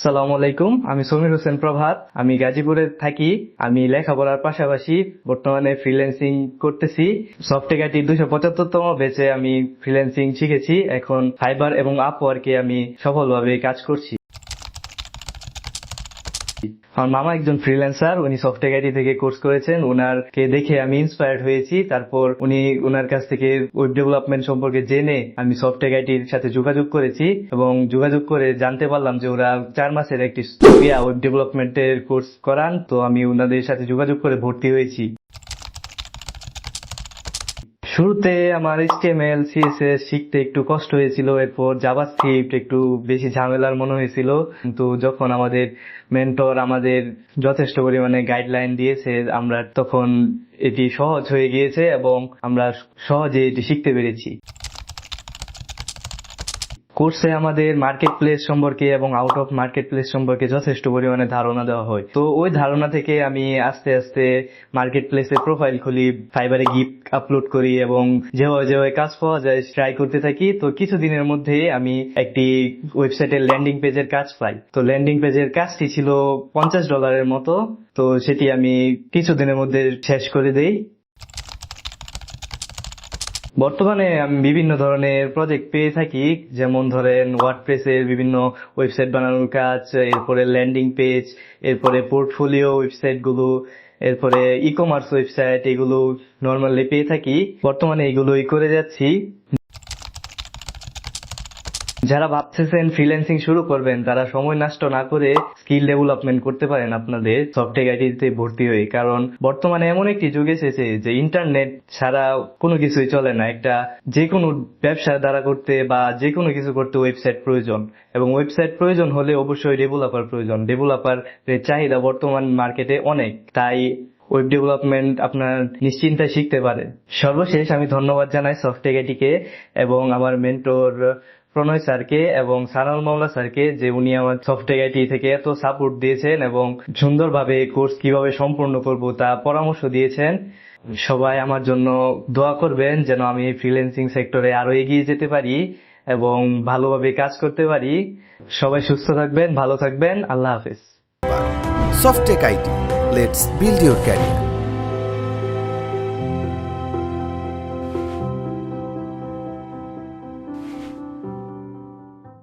সালামু আলাইকুম, আমি সমীর হোসেন প্রভাত, আমি গাজীপুরে থাকি, আমি লেখাপড়ার পাশাপাশি বর্তমানে ফ্রিল্যান্সিং করতেছি। সফটওয়্যারটি দুশো পঁচাত্তরতম বেচে আমি ফ্রিল্যান্সিং শিখেছি, এখন ফাইবার এবং আপওয়ার্কে আমি সফলভাবে কাজ করছি। আমার মামা একজন ফ্রিল্যান্সার উনি সফটওয়্যার আইটি থেকে কোর্স করেছেন। ওনারকে দেখে আমি ইন্সপায়ার্ড হয়েছি। তারপর উনি ওনার কাছ থেকে ওয়েব ডেভেলপমেন্ট সম্পর্কে জেনে আমি সফটওয়্যার আইটির সাথে যোগাযোগ করেছি এবং যোগাযোগ করে জানতে পারলাম যে ওরা চার মাসের একটি ওয়েব ডেভেলপমেন্টের কোর্স করান। তো আমি ওনাদের সাথে যোগাযোগ করে ভর্তি হয়েছি। শুরুতে আমার এইচটিএমএল সিএসএস শিখতে একটু কষ্ট হয়েছিল, এরপর জাভাস্ক্রিপ্ট একটু বেশি ঝামেলার মনে হয়েছিল। কিন্তু যখন আমাদের মেন্টর আমাদের যথেষ্ট পরিমাণে গাইডলাইন দিয়েছে, আমরা তখন এটি সহজ হয়ে গিয়েছে এবং আমরা সহজে এটি শিখতে পেরেছি। কোর্সে আমাদের মার্কেট প্লেস সম্পর্কে এবং আউট অফ মার্কেট প্লেস সম্পর্কে যথেষ্ট পরিমাণে ধারণা দেওয়া হয়। তো ওই ধারণা থেকে আমি আস্তে আস্তে মার্কেট প্লেসে প্রোফাইল খুলি ফাইবারে গিফট আপলোড করি এবং যেভাবে যেভাবে কাজ পাওয়া যায় ট্রাই করতে থাকি। তো কিছুদিনের মধ্যে আমি একটি ওয়েবসাইটের ল্যান্ডিং পেজের কাজ পাই। তো ল্যান্ডিং পেজের কাজটি ছিল পঞ্চাশ ডলারের মতো। তো সেটি আমি কিছুদিনের মধ্যে শেষ করে দেই। বর্তমানে আমি বিভিন্ন ধরনের প্রজেক্ট পেয়ে থাকি। যেমন ধরেন ওয়ার্ডপ্রেসের বিভিন্ন ওয়েবসাইট বানানোর কাজ, এরপরে ল্যান্ডিং পেজ এরপরে পোর্টফোলিও ওয়েবসাইটগুলো, এরপরে ই কমার্স ওয়েবসাইট এগুলো নর্মালি পেয়ে থাকি। বর্তমানে এগুলোই করে যাচ্ছি। যারা ভাবতেছেন ফ্রিল্যান্সিং শুরু করবেন, তারা সময় নষ্ট না করে স্কিল ডেভেলপমেন্ট করতে পারেন আপনাদের সফটওয়্যার আইটিতে ভর্তি হয়ে। কারণ বর্তমানে এমন একটি যুগ এসেছে যে ইন্টারনেট ছাড়া কোনো কিছুই চলে না। একটা যে কোনো ব্যবসা দ্বারা করতে বা যে কোনো কিছু করতে ওয়েবসাইট প্রয়োজন। এবং ওয়েবসাইট প্রয়োজন হলে অবশ্যই ডেভেলপার প্রয়োজন। ডেভেলপার চাহিদা বর্তমান মার্কেটে অনেক। তাই ওয়েব ডেভেলপমেন্ট আপনার নিশ্চিন্তায় শিখতে পারে। সর্বশেষ আমি ধন্যবাদ জানাই সফটওয়্যারটিকে এবং আমার মেন্টর প্রণয় স্যারকে এবং সানাল মাওলা স্যারকে, যে উনি আমার সফটওয়্যার আইটি থেকে এত সাপোর্ট দিয়েছেন এবং সুন্দরভাবে কোর্স কীভাবে সম্পূর্ণ করব তা পরামর্শ দিয়েছেন। সবাই আমার জন্য দোয়া করবেন যেন আমি ফ্রিল্যান্সিং সেক্টরে আরও এগিয়ে যেতে পারি এবং ভালোভাবে কাজ করতে পারি। সবাই সুস্থ থাকবেন, ভালো থাকবেন, আল্লাহ হাফেজ। Softech IT Let's build your career.